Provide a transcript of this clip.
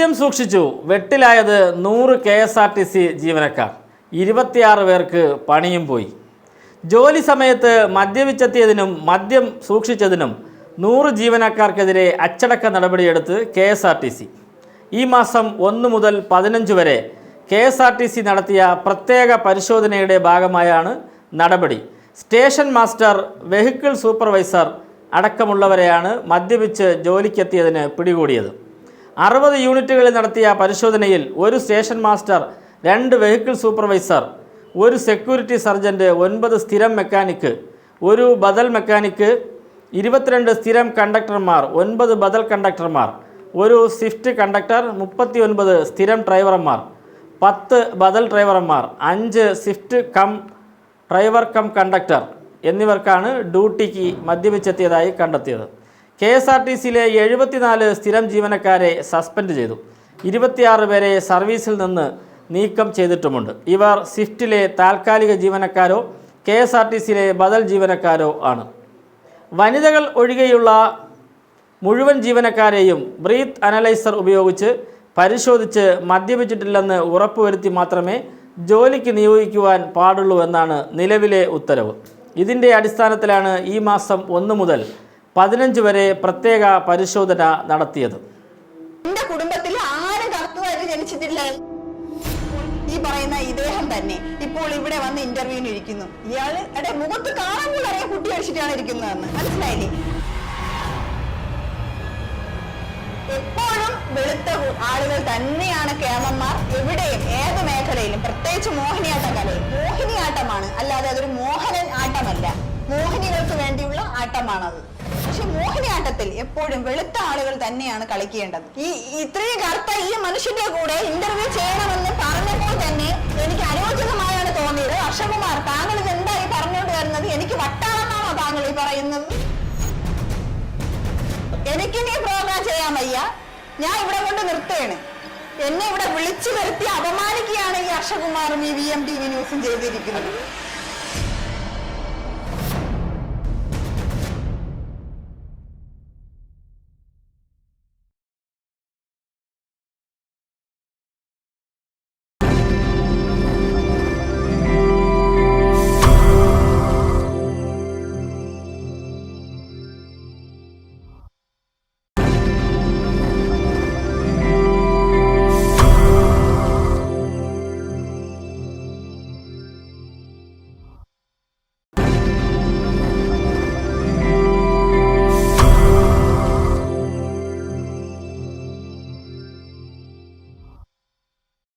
മദ്യം സൂക്ഷിച്ചു. വെട്ടിലായത് നൂറ് K S R T C ജീവനക്കാർ. ഇരുപത്തിയാറ് പേർക്ക് പണിയും പോയി. ജോലി സമയത്ത് മദ്യപിച്ചെത്തിയതിനും മദ്യം സൂക്ഷിച്ചതിനും നൂറ് ജീവനക്കാർക്കെതിരെ അച്ചടക്ക നടപടിയെടുത്ത് K S R T C. ഈ മാസം ഒന്ന് മുതൽ പതിനഞ്ച് വരെ K S R T C നടത്തിയ പ്രത്യേക പരിശോധനയുടെ ഭാഗമായാണ് നടപടി. സ്റ്റേഷൻ മാസ്റ്റർ വെഹിക്കിൾ സൂപ്പർവൈസർ അടക്കമുള്ളവരെയാണ് മദ്യപിച്ച് ജോലിക്കെത്തിയതിന് പിടികൂടിയത്. അറുപത് യൂണിറ്റുകളിൽ നടത്തിയ പരിശോധനയിൽ ഒരു സ്റ്റേഷൻ മാസ്റ്റർ രണ്ട് വെഹിക്കിൾ സൂപ്പർവൈസർ ഒരു സെക്യൂരിറ്റി സർജന്റ് ഒൻപത് സ്ഥിരം മെക്കാനിക്ക് ഒരു ബദൽ മെക്കാനിക്ക് ഇരുപത്തിരണ്ട് സ്ഥിരം കണ്ടക്ടർമാർ ഒൻപത് ബദൽ കണ്ടക്ടർമാർ ഒരു സ്വിഫ്റ്റ് കണ്ടക്ടർ മുപ്പത്തി ഒൻപത് സ്ഥിരം ഡ്രൈവർമാർ പത്ത് ബദൽ ഡ്രൈവർമാർ അഞ്ച് Swift cum driver cum conductor എന്നിവർക്കാണ് ഡ്യൂട്ടിക്ക് മദ്യപിച്ചെത്തിയതായി കണ്ടെത്തിയത്. കെ എസ് ആർ ടി സിയിലെ എഴുപത്തിനാല് സ്ഥിരം ജീവനക്കാരെ സസ്പെൻഡ് ചെയ്തു. ഇരുപത്തിയാറ് പേരെ സർവീസിൽ നിന്ന് നീക്കം ചെയ്തിട്ടുമുണ്ട്. ഇവർ സ്വിഫ്റ്റിലെ താൽക്കാലിക ജീവനക്കാരോ കെ എസ് ആർ ടി സിയിലെ ബദൽ ജീവനക്കാരോ ആണ്. വനിതകൾ ഒഴികെയുള്ള മുഴുവൻ ജീവനക്കാരെയും ബ്രീത്ത് അനലൈസർ ഉപയോഗിച്ച് പരിശോധിച്ച് മദ്യപിച്ചിട്ടില്ലെന്ന് ഉറപ്പുവരുത്തി മാത്രമേ ജോലിക്ക് നിയോഗിക്കുവാൻ പാടുള്ളൂ എന്നാണ് നിലവിലെ ഉത്തരവ്. ഇതിന്റെ അടിസ്ഥാനത്തിലാണ് ഈ മാസം ഒന്ന് മുതൽ പതിനഞ്ച് വരെ പ്രത്യേക പരിശോധന നടത്തിയത്. എന്റെ കുടുംബത്തിൽ ആരും കറുത്തതായിട്ട് ജനിച്ചിട്ടില്ല. ഈ പറയുന്ന ഇദ്ദേഹം തന്നെ ഇപ്പോൾ ഇവിടെ വന്ന് ഇന്റർവ്യൂവിന് ഇരിക്കുന്നു. ഇയാൾ എടെ മുഖത്ത് കാണാൻ പോലും അറിയാം കുട്ടി അടിച്ചിട്ടാണ് ഇരിക്കുന്നതെന്ന്. മനസ്സിലായില്ലേ? എപ്പോഴും വെളുത്ത ആളുകൾ തന്നെയാണ് കേമന്മാർ. എവിടെയും ഏത് മേഖലയിലും പ്രത്യേകിച്ച് മോഹിനിയാട്ട കലയിൽ. മോഹിനിയാട്ടമാണ് അല്ലാതെ അതൊരു മോഹനൻ ആട്ടമല്ല. മോഹിനികൾക്ക് വേണ്ടിയുള്ള ആട്ടമാണത്. പക്ഷെ മോഹിനിയാട്ടത്തിൽ എപ്പോഴും വെളുത്ത ആളുകൾ തന്നെയാണ് കളിക്കേണ്ടത്. ഈ ഇത്രയും കറുത്ത ഈ മനുഷ്യന്റെ കൂടെ ഇന്റർവ്യൂ ചെയ്യണമെന്ന് പറഞ്ഞപ്പോൾ തന്നെ എനിക്ക് അനുയോജ്യമായാണ് തോന്നിയത്. അക്ഷകുമാർ താങ്കൾ ഇത് എന്തായി പറഞ്ഞുകൊണ്ട് വരുന്നത്? എനിക്ക് വട്ടാണെന്നാണോ താങ്കൾ ഈ പറയുന്നത്? എനിക്കിനി പ്രോഗ്രാം ചെയ്യാൻ വയ്യ. ഞാൻ ഇവിടെ കൊണ്ട് നിർത്തുകയാണ്. എന്നെ ഇവിടെ വിളിച്ചു വരുത്തി അപമാനിക്കുകയാണ് ഈ അക്ഷകുമാറും ഈ വി എം ടി വി ന്യൂസും ചെയ്തിരിക്കുന്നത്.